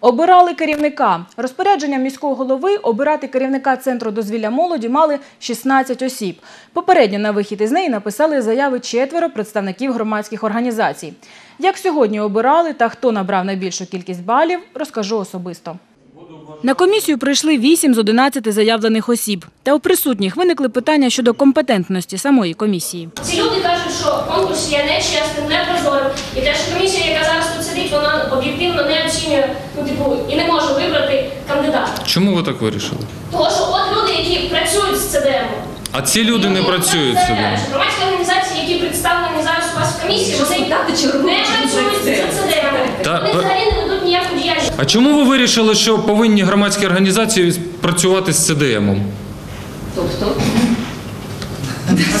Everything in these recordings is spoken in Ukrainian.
Обирали керівника. Розпорядженням міського голови обирати керівника центру дозвілля молоді мали 16 осіб. Попередньо на вихід із неї написали заяви четверо представників громадських організацій. Як сьогодні обирали та хто набрав найбільшу кількість балів, розкажу особисто. На комісію прийшли 8 з 11 заявлених осіб. Та у присутніх виникли питання щодо компетентності самої комісії. Ці люди кажуть, що конкурс є нечесним, непрозорим, і те, що комісія, яка зараз сидить, вона об'єктивно не оцінює, ну типу, і не може вибрати кандидата. Чому ви так вирішили? Тому що от люди, які працюють з ЦДМ, А ці люди не працюють собі. Громадські організації, які представлені зараз у вас в комісії, вони не працюють з ЦДМ. Та, Вони взагалі не ведуть ніяку діяльність. А чому ви вирішили, що повинні громадські організації працювати з ЦДМом?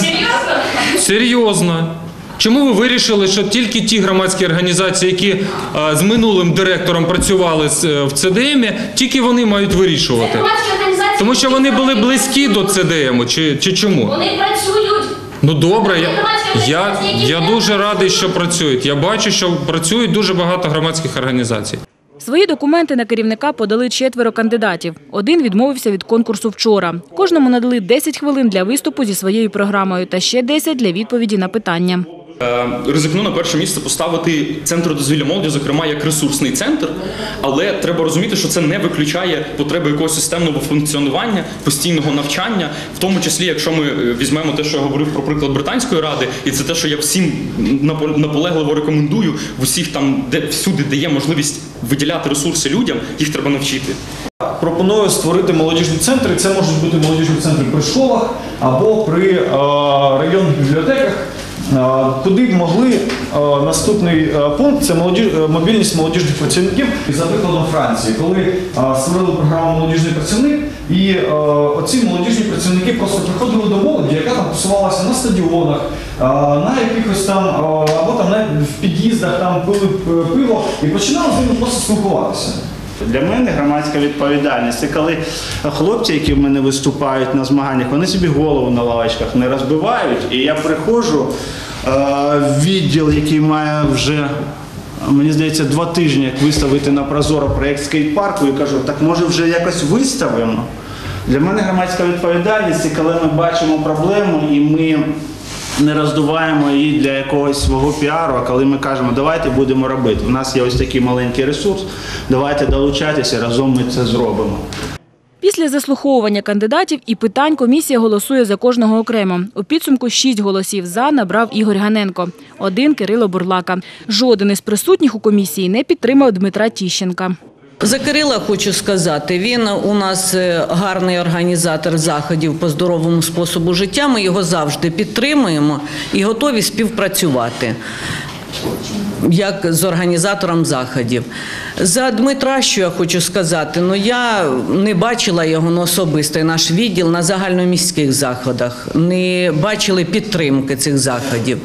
Серйозно? Серйозно. Чому ви вирішили, що тільки ті громадські організації, які е, з минулим директором працювали з- е, в ЦДМі, тільки вони мають вирішувати? Тому що вони були близькі до ЦДМу, чи, чи чому? Вони працюють. Ну добре, я, я, я дуже радий, що працюють. Я бачу, що працюють дуже багато громадських організацій. Свої документи на керівника подали четверо кандидатів. Один відмовився від конкурсу вчора. Кожному надали 10 хвилин для виступу зі своєю програмою та ще 10 для відповіді на питання. Е, Ризикну на перше місце поставити центр дозвілля молоді, зокрема як ресурсний центр, але треба розуміти, що це не виключає потреби якогось системного функціонування, постійного навчання, в тому числі, якщо ми е, візьмемо те, що я говорив про приклад британської ради, і це те, що я всім напо- наполегливо рекомендую в усіх там, де всюди, де є можливість виділяти ресурси людям, їх треба навчити. Пропоную створити молодіжні центри. Це можуть бути молодіжні центри при школах або при е, районних бібліотеках. Е, Куди б могли е, наступний е, пункт це мобільність молодіжних працівників. За прикладом Франції, коли створили програму молодіжний працівник, і оці молодіжні працівники просто приходили до молоді, яка там тусувалася на стадіонах, на якихось там або там в під'їздах там пили пиво і починали з ними просто спілкуватися. Для мене громадська відповідальність це коли хлопці, які в мене виступають на змаганнях, вони собі голову на лавочках не розбивають. І я приходжу е, в відділ, який має вже. Мені здається, два тижні як виставити на Прозоро проєкт скейт-парку і кажу, так може вже якось виставимо. Для мене громадська відповідальність це коли ми бачимо проблему і ми не роздуваємо її для якогось свого піару, а коли ми кажемо, давайте будемо робити. У нас є ось такий маленький ресурс, давайте долучатися, разом ми це зробимо. Після заслуховування кандидатів і питань комісія голосує за кожного окремо. У підсумку шість голосів «за» набрав Ігор Ганенко, один – Кирило Бурлака. Жоден із присутніх у комісії не підтримав Дмитра Тіщенка. За Кирила хочу сказати, він у нас е, гарний організатор заходів по здоровому способу життя. Ми його завжди підтримуємо і готові співпрацювати. Як з організатором заходів. За Дмитра, що я хочу сказати, ну я не бачила його на особистий наш відділ на загальноміських заходах, не бачили підтримки цих заходів.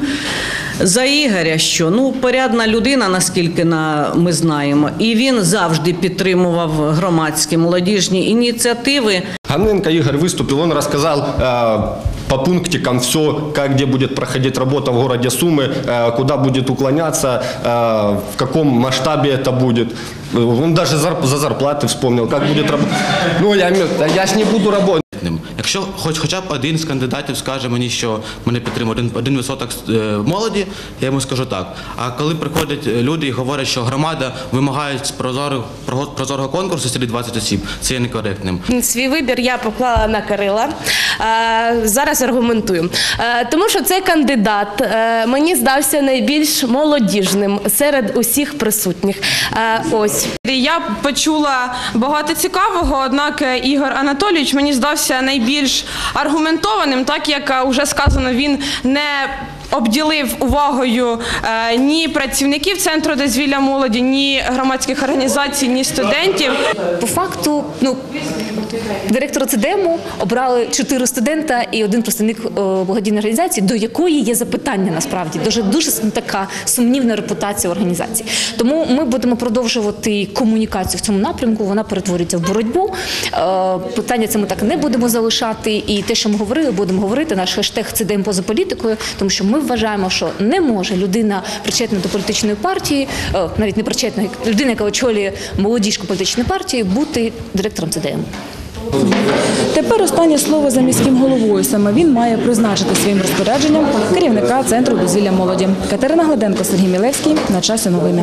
За Ігоря, що ну порядна людина, наскільки на ми знаємо, і він завжди підтримував громадські молодіжні ініціативи. Ганенко Игорь выступил, он рассказал э, по пунктикам все, как где будет проходить работа в городе Сумы, э, куда будет уклоняться, э, в каком масштабе это будет. Он даже зар- за зарплаты вспомнил, как будет работать. Ну, я, имею- да я ж не буду работать. ним. Якщо хоч хоча б один з кандидатів скаже мені, що мене підтримує один, один відсоток е, молоді, я йому скажу так. А коли приходять люди і говорять, що громада вимагає з прозорого, про- прозорого конкурсу серед 20 осіб, це є некоректним. Свій вибір я поклала на Кирила. Е, Зараз аргументую. Е, Тому що цей кандидат е, мені здався найбільш молодіжним серед усіх присутніх. Ось. Я почула багато цікавого, однак Ігор Анатолійович мені здався найбільш аргументованим, так як вже сказано, він не обділив увагою е, ні працівників центру дозвілля молоді, ні громадських організацій, ні студентів. По факту, ну директора ЦДМу обрали чотири студента і один представник е, благодійної організації, до якої є запитання насправді дуже дуже така сумнівна репутація організації. Тому ми будемо продовжувати комунікацію в цьому напрямку. Вона перетворюється в боротьбу. Е, Питання це ми так не будемо залишати. І те, що ми говорили, будемо говорити. Наш хештег ЦДМ поза політикою, тому що ми вважаємо, що не може людина причетна до політичної партії, е, навіть не причетна, людина, яка очолює молодіжку політичної партії, бути директором ЦДМ. Тепер останнє слово за міським головою. Саме він має призначити своїм розпорядженням керівника центру дозвілля молоді. Катерина Гладенко, Сергій Мілевський. На часі новини.